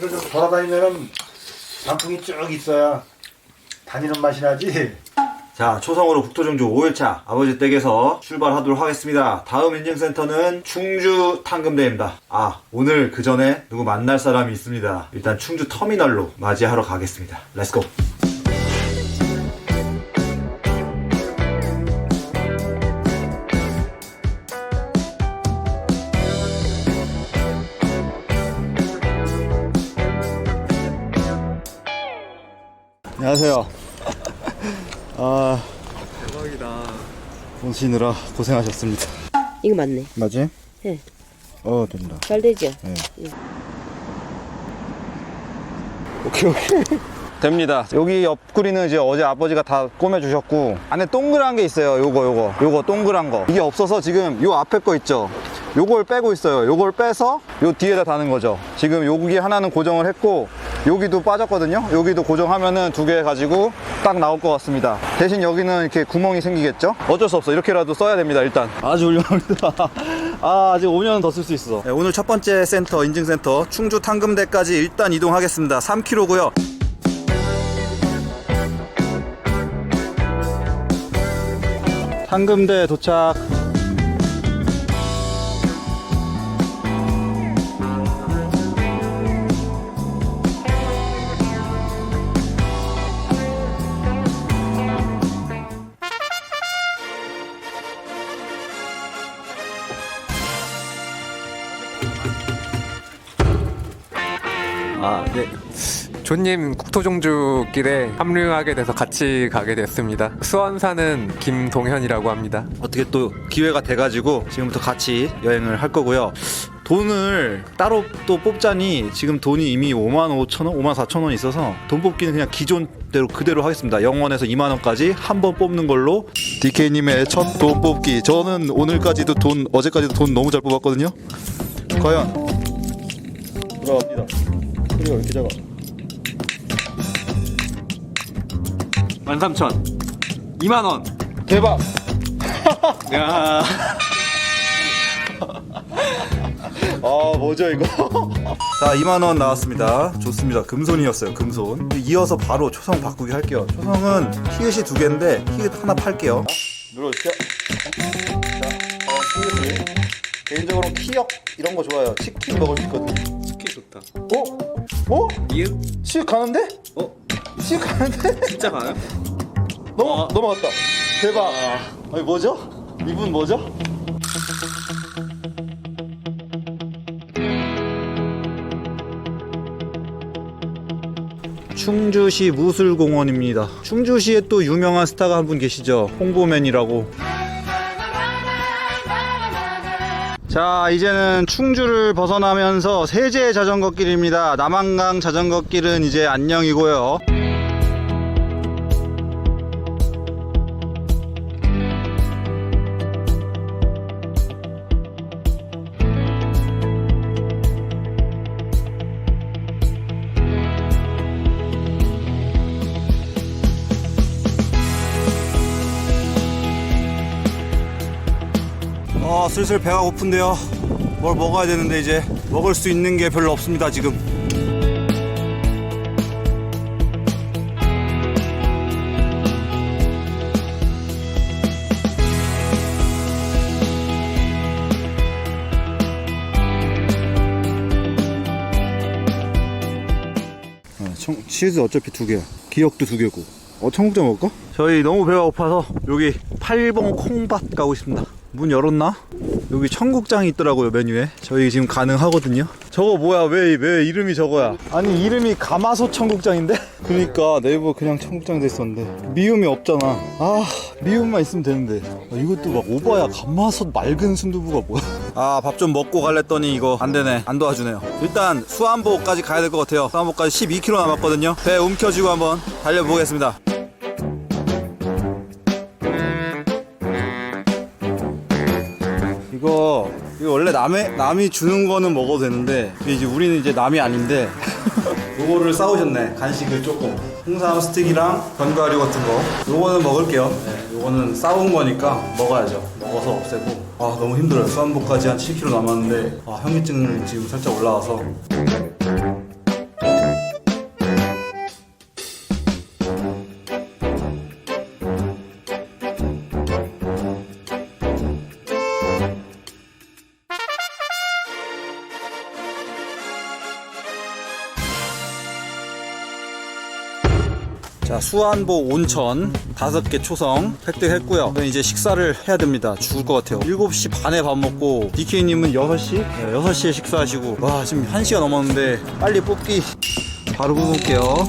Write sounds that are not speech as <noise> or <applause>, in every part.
좀 돌아다니면은 단풍이 쭉 있어야 다니는 맛이 나지. 자, 초성으로 북토정주 5일차 아버지 댁에서 출발하도록 하겠습니다. 다음 인증센터는 충주 탕금대입니다. 아, 오늘 그 전에 누구 만날 사람이 있습니다. 일단 충주 터미널로 맞이하러 가겠습니다. 렛츠고! 안녕하세요. 아, 대박이다. 오시느라 고생하셨습니다. 이거 맞네. 맞지? 네. 어, 된다. 잘 되죠? 오케이, 오케이. 됩니다. 여기 옆구리는 이제 어제 아버지가 다 꾸며주셨고, 안에 동그란 게 있어요. 요거, 요거. 요거 동그란 거. 이게 없어서 지금 요 앞에 거 있죠? 요걸 빼고 있어요. 요걸 빼서 요 뒤에다 다는 거죠. 지금 여기 하나는 고정을 했고, 여기도 빠졌거든요. 여기도 고정하면은 두 개 가지고 딱 나올 것 같습니다. 대신 여기는 이렇게 구멍이 생기겠죠? 어쩔 수 없어. 이렇게라도 써야 됩니다, 일단. 아주 훌륭합니다. <laughs> 아, 아직 5년은 더쓸 수 있어. 네, 오늘 첫 번째 센터, 인증센터, 충주 탕금대까지 일단 이동하겠습니다. 3km고요. 탕금대 도착. 조님 국토종주길에 합류하게 돼서 같이 가게 됐습니다. 수원 사는 김동현이라고 합니다. 어떻게 또 기회가 돼가지고 지금부터 같이 여행을 할 거고요. 돈을 따로 또 뽑자니 지금 돈이 이미 5만 5천 원, 5만 4천 원 있어서 돈 뽑기는 그냥 기존대로 그대로 하겠습니다. 0원에서 2만 원까지 한 번 뽑는 걸로 DK님의 첫 돈 뽑기. 저는 오늘까지도 돈, 어제까지도 돈 너무 잘 뽑았거든요. 과연 들어갑니다. 소리가 왜 이렇게 작아? 13,000. 2만원. 대박! 야 <laughs> 아 뭐죠 이거? <laughs> 자 2만 원 나왔습니다 좋습니다 금손이었어요 금손 이어서 바로 초성 바꾸기 할게요 초성은 히읗이 두 개인데 히읗 하나 팔게요 눌러주세요 자 어, 히읗이 개인적으로 키역 이런 거 좋아요 치킨 먹을 수 있거든요 치킨 좋다. 어? 어? 이응? 시읒 가는데? 어? 시읒 가는데? 진짜 가요? 넘어, 어. 넘어갔다 대박 아니 뭐죠? 이분 뭐죠? 충주시 무술공원입니다. 충주시에 또 유명한 스타가 한 분 계시죠. 홍보맨이라고. 자, 이제는 충주를 벗어나면서 세제 자전거 길입니다. 남한강 자전거 길은 이제 안녕이고요. 어, 슬슬 배가 고픈데요. 뭘 먹어야 되는데 이제 먹을 수 있는 게 별로 없습니다, 지금. 어, 청, 치즈 어차피 두 개야. 기억도 두 개고. 어, 청국장 먹을까? 저희 너무 배가 고파서 여기 팔봉 콩밭 가고 있습니다. 문 열었나? 여기 청국장이 있더라고요 메뉴에. 저희 지금 가능하거든요. 저거 뭐야? 왜, 왜 이름이 저거야? 아니 이름이 가마솥 청국장인데? <laughs> 그니까 네이버 그냥 청국장 됐었는데 미음이 없잖아. 아 미음만 있으면 되는데. 아, 이것도 막 오바야. 가마솥 맑은 순두부가 뭐야? <laughs> 아 밥 좀 먹고 갈랬더니 이거 안 되네. 안 도와주네요. 일단 수안보까지 가야 될 것 같아요. 수안보까지 12km 남았거든요. 배 움켜쥐고 한번 달려보겠습니다 이거 이거 원래 남의 남이 주는 거는 먹어도 되는데 이제 우리는 이제 남이 아닌데. <laughs> 이거를 싸오셨네 간식을 조금. 홍삼 스틱이랑 견과류 같은 거. 이거는 먹을게요. 네, 요거는 싸운 거니까 먹어야죠. 먹어서 없애고. 아 너무 힘들어요. 수안복까지 한 7kg 남았는데 아 현기증을 지금 살짝 올라와서. 수안보 온천 다섯 개 초성 획득했고요 이제 식사를 해야 됩니다 죽을 것 같아요 7시 반에 밥 먹고 DK님은 6시? 네, 6시에 식사하시고 와 지금 1시가 넘었는데 빨리 뽑기 바로 뽑을게요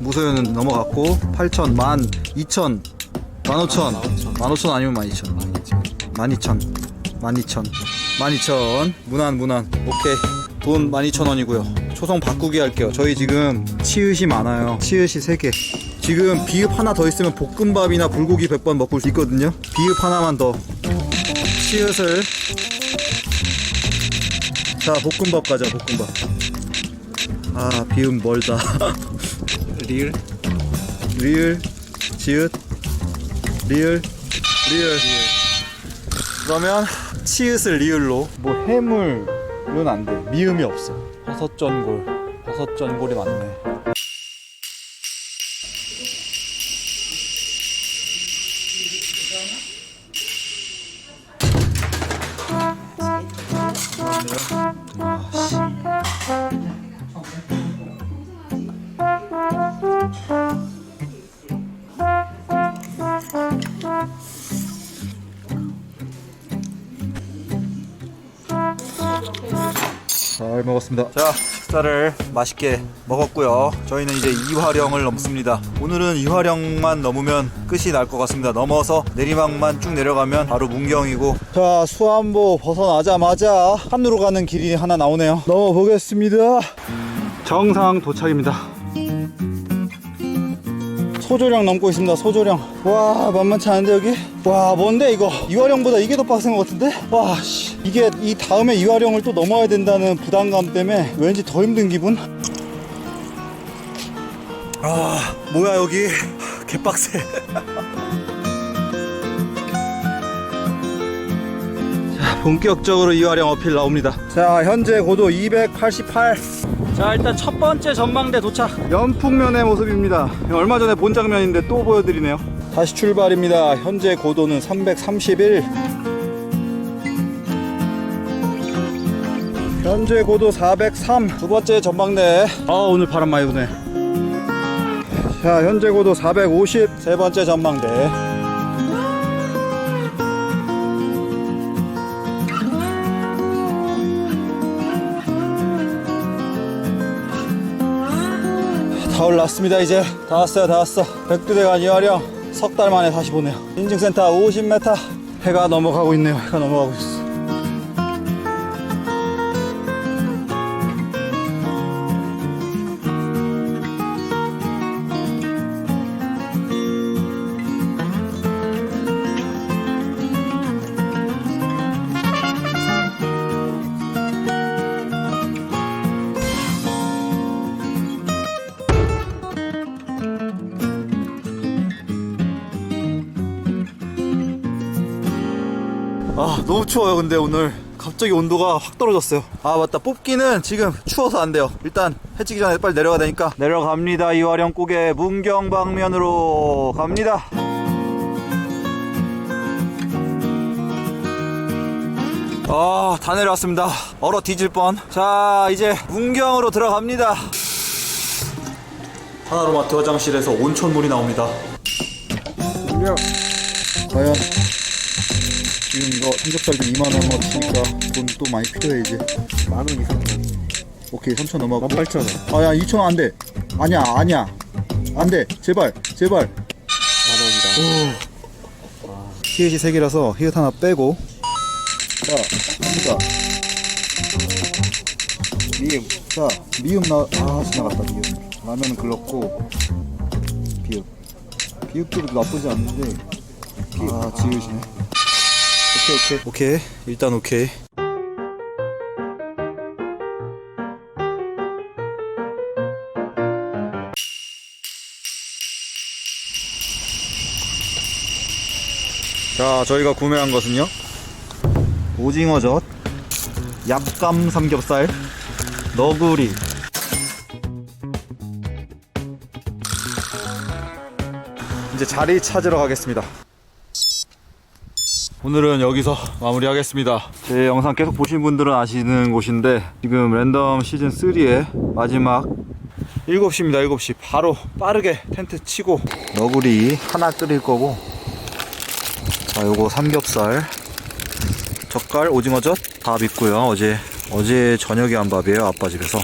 무소유는 넘어갔고 8천, 만, 2천, 15,000, 15,000 아니면 12,000 12,000 12,000 12,000 무난 무난 오케이 돈 12,000원이고요. 초성 바꾸기 할게요. 저희 지금 치읓이 많아요. 치읓이 3개. 지금 비읍 하나 더 있으면 볶음밥이나 불고기 100번 먹을 수 있거든요. 비읍 하나만 더. 치읓을. 자 볶음밥 가자 볶음밥. 아 비읍 멀다. <laughs> 리을 리을 지읒. 리을 리을 그러면 치읓을 리을로. 뭐 해물 은 안돼. 미음이 없어. 버섯 전골. 버섯 전골이 맞네 잘 먹었습니다. 자, 식사를 맛있게 먹었고요. 저희는 이제 이화령을 넘습니다. 오늘은 이화령만 넘으면 끝이 날 것 같습니다. 넘어서 내리막만 쭉 내려가면 바로 문경이고. 자, 수안보 벗어나자마자 산으로 가는 길이 하나 나오네요. 넘어보겠습니다. 정상 도착입니다. 소조령 넘고 있습니다. 소조령. 와 만만치 않은데 여기? 와 뭔데 이거? 이화령보다 이게 더 빡센 것 같은데? 와 씨. 이게 이 다음에 이화령을 또 넘어야 된다는 부담감 때문에 왠지 더 힘든 기분? 아 뭐야 여기 개빡세. <laughs> 자 본격적으로 이화령 어필 나옵니다. 자 현재 고도 288. 자 일단 첫 번째 전망대 도착. 연풍면의 모습입니다. 얼마 전에 본 장면인데 또 보여드리네요. 다시 출발입니다. 현재 고도는 331 현재 고도 403 두 번째 전망대. 아 오늘 바람 많이 부네. 자 현재 고도 450 세 번째 전망대 다 올랐습니다 이제. 다 왔어요 다 왔어. 백두대간 이화령 석 달 만에 다시 보네요. 인증센터 50m 해가 넘어가고 있네요. 해가 넘어가고 있어 아 너무 추워요 근데 오늘. 갑자기 온도가 확 떨어졌어요. 아 맞다. 뽑기는 지금 추워서 안 돼요. 일단 해지기 전에 빨리 내려가야 되니까. 내려갑니다. 이화령 고개 문경 방면으로 갑니다. 아 다 내려왔습니다. 얼어 뒤질 뻔 자 이제 문경으로 들어갑니다. 하나로마트 화장실에서 온천물이 나옵니다. 과연 지금 이거 삼겹살도 2만원 어치니까 돈 또 많이 필요해 이제. 만 원 이상. 오케이 3천 넘어가고. 18,000원. 아야 2천원 안돼. 아니야 아니야. 안돼. 제발 제발. 만원이다. 히읗이 3개라서 히읗 하나 빼고. 자 갑니다. 미음. 자 미음 나아 지나갔다 미음. 라면은 글렀고. 비읍. 비읍도 나쁘지 않는데. 아 지읒이네 오케이 오케이. 오케이. 일단 오케이. 자 저희가 구매한 것은요? 오징어젓 약감 삼겹살 너구리. 이제 자리 찾으러 가겠습니다 오늘은 여기서 마무리하겠습니다. 제 영상 계속 보신 분들은 아시는 곳인데 지금 랜덤 시즌 3의 마지막 7시입니다. 7시 바로 빠르게 텐트 치고 너구리 하나 끓일 거고 자 요거 삼겹살 젓갈 오징어젓 밥 있고요. 어제 어제 저녁에 한 밥이에요. 아빠 집에서.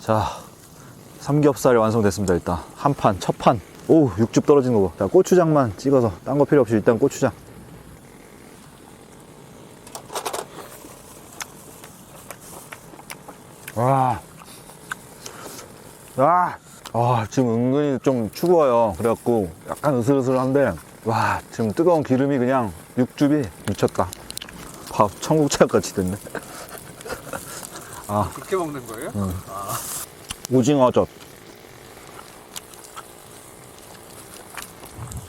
자 삼겹살이 완성됐습니다 일단. 한 판 첫판. 오 육즙 떨어지는 거봐. 자 고추장만 찍어서 딴 거 필요 없이 일단 고추장 와. 아, 아, 지금 은근히 좀 추워요. 그래갖고 약간 으슬으슬한데, 와, 지금 뜨거운 기름이 그냥 육즙이 미쳤다. 밥 청국장 같이 됐네. <laughs> 그렇게 먹는 거예요? 오징어젓.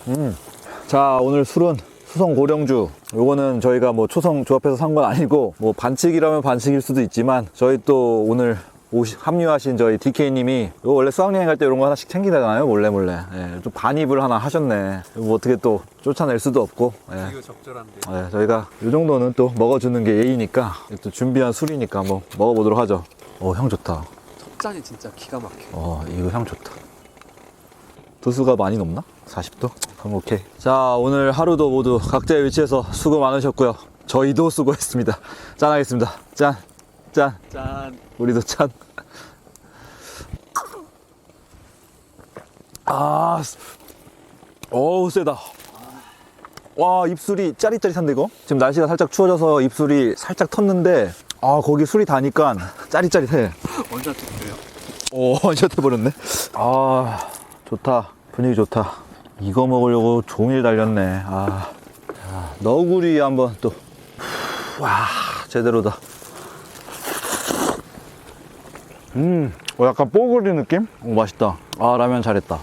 음. 자, 오늘 술은 수성 고령주. 요거는 저희가 뭐 초성 조합해서 산 건 아니고, 뭐 반칙이라면 반칙일 수도 있지만, 저희 또 오늘 오시- 합류하신 저희 DK님이 요 원래 수학여행 갈 때 이런 거 하나씩 챙기다잖아요, 몰래 몰래. 예, 좀 반입을 하나 하셨네. 뭐 어떻게 또 쫓아낼 수도 없고. 예. 적절한데. 네, 저희가 이 정도는 또 먹어주는 게 예의니까 또 준비한 술이니까 뭐 먹어보도록 하죠. 어, 향 좋다. 짠이 진짜 기가 막혀. 어, 이거 향 좋다. 도수가 많이 높나? 40도? 그럼 오케이. 자, 오늘 하루도 모두 각자의 위치에서 수고 많으셨고요. 저희도 수고했습니다. <laughs> 짠 하겠습니다. 짠, 짠. 짠. 우리도 짠. 아, 어우, 세다. 와, 입술이 짜릿짜릿한데, 이거? 지금 날씨가 살짝 추워져서 입술이 살짝 텄는데, 아, 거기 술이 다니까 짜릿짜릿해. 원샷 됐어요. 오, <laughs> 원샷 해버렸네. 아, 좋다. 분위기 좋다. 이거 먹으려고 종일 달렸네. 아, 자, 너구리 한번 또. 와, 제대로다. 음, 어, 약간 뽀글이 느낌? 오, 맛있다. 아, 라면 잘했다.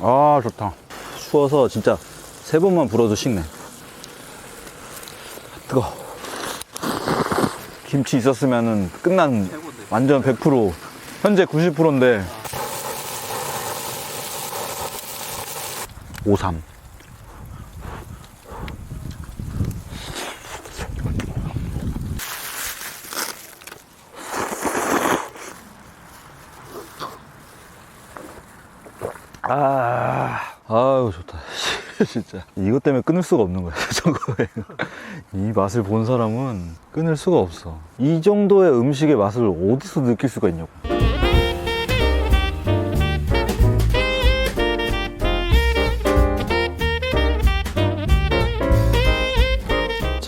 아, 좋다. 추워서 진짜 세 번만 불어도 식네. 뜨거. 김치 있었으면은 끝난. 완전 100% 현재 90%인데 53 아, 아유 좋다. <laughs> 진짜 이것 때문에 끊을 수가 없는 거야. <laughs> 저거 이 맛을 본 사람은 끊을 수가 없어. 이 정도의 음식의 맛을 어디서 느낄 수가 있냐고.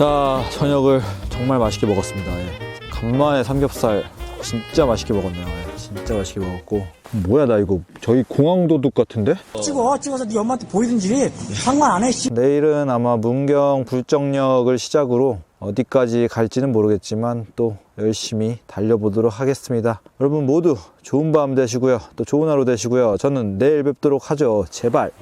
자, 저녁을 정말 맛있게 먹었습니다. 예. 간만에 삼겹살 진짜 맛있게 먹었네요. 예. 진짜 맛있게 먹었고. 뭐야, 나 이거 저희 공항도둑 같은데? 찍어 찍어서 네 엄마한테 보이든지 상관 안 해. 씨. 내일은 아마 문경 불정역을 시작으로 어디까지 갈지는 모르겠지만 또 열심히 달려보도록 하겠습니다. 여러분 모두 좋은 밤 되시고요. 또 좋은 하루 되시고요. 저는 내일 뵙도록 하죠. 제발.